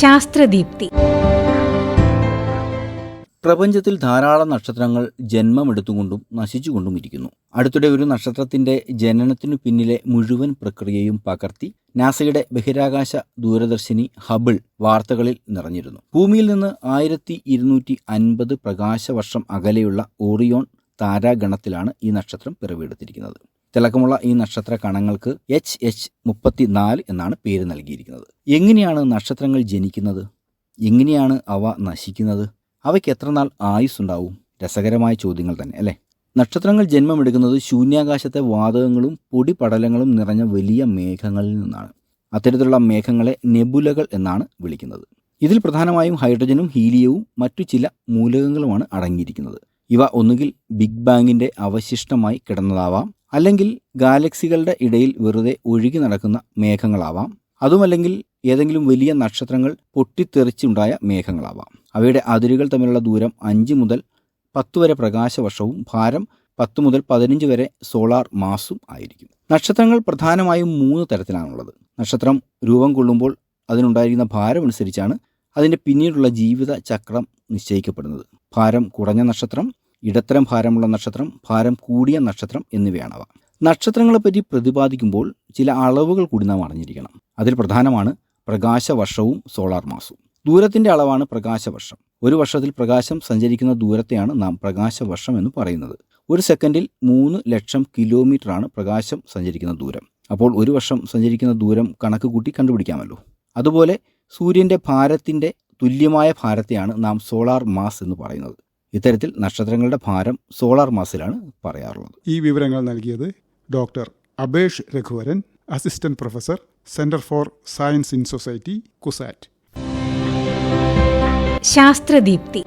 ശാസ്ത്രദീപ്തി. പ്രപഞ്ചത്തിൽ ധാരാളം നക്ഷത്രങ്ങൾ ജന്മമെടുത്തുകൊണ്ടും നശിച്ചുകൊണ്ടും ഇരിക്കുന്നു അടുത്തിടെ ഒരു നക്ഷത്രത്തിന്റെ ജനനത്തിനു പിന്നിലെ മുഴുവൻ പ്രക്രിയയും പകർത്തി നാസയുടെ ബഹിരാകാശ ദൂരദർശിനി ഹബിൾ വാർത്തകളിൽ നിറഞ്ഞിരുന്നു. ഭൂമിയിൽ നിന്ന് ആയിരത്തി ഇരുന്നൂറ്റി അൻപത് പ്രകാശവർഷം അകലെയുള്ള ഓറിയോൺ താരാഗണത്തിലാണ് ഈ നക്ഷത്രം പിറവിയെടുത്തിരിക്കുന്നത്. തിളക്കമുള്ള ഈ നക്ഷത്ര കണങ്ങൾക്ക് എച്ച് എച്ച് മുപ്പത്തി നാല് എന്നാണ് പേര് നൽകിയിരിക്കുന്നത്. എങ്ങനെയാണ് നക്ഷത്രങ്ങൾ ജനിക്കുന്നത്? എങ്ങനെയാണ് അവ നശിക്കുന്നത്? അവയ്ക്ക് എത്ര നാൾ ആയുസ്സുണ്ടാവും? രസകരമായ ചോദ്യങ്ങൾ തന്നെ അല്ലേ? നക്ഷത്രങ്ങൾ ജന്മമെടുക്കുന്നത് ശൂന്യാകാശത്തെ വാതകങ്ങളും പൊടിപടലങ്ങളും നിറഞ്ഞ വലിയ മേഘങ്ങളിൽ നിന്നാണ്. അത്തരത്തിലുള്ള മേഘങ്ങളെ നെബുലകൾ എന്നാണ് വിളിക്കുന്നത്. ഇതിൽ പ്രധാനമായും ഹൈഡ്രജനും ഹീലിയവും മറ്റു ചില മൂലകങ്ങളുമാണ് അടങ്ങിയിരിക്കുന്നത്. ഇവ ഒന്നുകിൽ ബിഗ് ബാങ്ങിന്റെ അവശിഷ്ടമായി കിടന്നതാവാം അല്ലെങ്കിൽ ഗാലക്സികളുടെ ഇടയിൽ വെറുതെ ഒഴുകി നടക്കുന്ന മേഘങ്ങളാവാം. അതുമല്ലെങ്കിൽ ഏതെങ്കിലും വലിയ നക്ഷത്രങ്ങൾ പൊട്ടിത്തെറിച്ചുണ്ടായ മേഘങ്ങളാവാം. അവയുടെ അതിരുകൾ തമ്മിലുള്ള ദൂരം അഞ്ച് മുതൽ പത്ത് വരെ പ്രകാശവർഷവും ഭാരം പത്ത് മുതൽ പതിനഞ്ച് വരെ സോളാർ മാസും ആയിരിക്കും. നക്ഷത്രങ്ങൾ പ്രധാനമായും മൂന്ന് തരത്തിലാണുള്ളത്. നക്ഷത്രം രൂപം കൊള്ളുമ്പോൾ അതിനുണ്ടായിരിക്കുന്ന ഭാരം അനുസരിച്ചാണ് അതിന്റെ പിന്നീടുള്ള ജീവിത ചക്രം നിശ്ചയിക്കപ്പെടുന്നത്. ഭാരം കുറഞ്ഞ നക്ഷത്രം ഇടത്തരം ഭാരമുള്ള നക്ഷത്രം ഭാരം കൂടിയ നക്ഷത്രം എന്നിവയാണവ. നക്ഷത്രങ്ങളെപ്പറ്റി പ്രതിപാദിക്കുമ്പോൾ ചില അളവുകൾ കൂടി നാം അറിഞ്ഞിരിക്കണം. അതിൽ പ്രധാനമാണ് പ്രകാശവർഷവും സോളാർ മാസവും ദൂരത്തിന്റെ അളവാണ് പ്രകാശവർഷം. ഒരു വർഷത്തിൽ പ്രകാശം സഞ്ചരിക്കുന്ന ദൂരത്തെയാണ് നാം പ്രകാശവർഷം എന്ന് പറയുന്നത്. ഒരു സെക്കൻഡിൽ മൂന്ന് ലക്ഷം കിലോമീറ്ററാണ് പ്രകാശം സഞ്ചരിക്കുന്ന ദൂരം. അപ്പോൾ ഒരു വർഷം സഞ്ചരിക്കുന്ന ദൂരം കണക്ക് കൂട്ടി കണ്ടുപിടിക്കാമല്ലോ. അതുപോലെ സൂര്യന്റെ ഭാരത്തിന്റെ തുല്യമായ ഭാരത്തെയാണ് നാം സോളാർ മാസ് എന്ന് പറയുന്നത്. ഇത്തരത്തിൽ നക്ഷത്രങ്ങളുടെ ഭാരം സോളാർ മാസിലാണ് പറയാറുള്ളത്. ഈ വിവരങ്ങൾ നൽകിയത് doctor Abhesh Raghuvaran assistant professor centre for science in society CUSAT. Sasthradeepthi.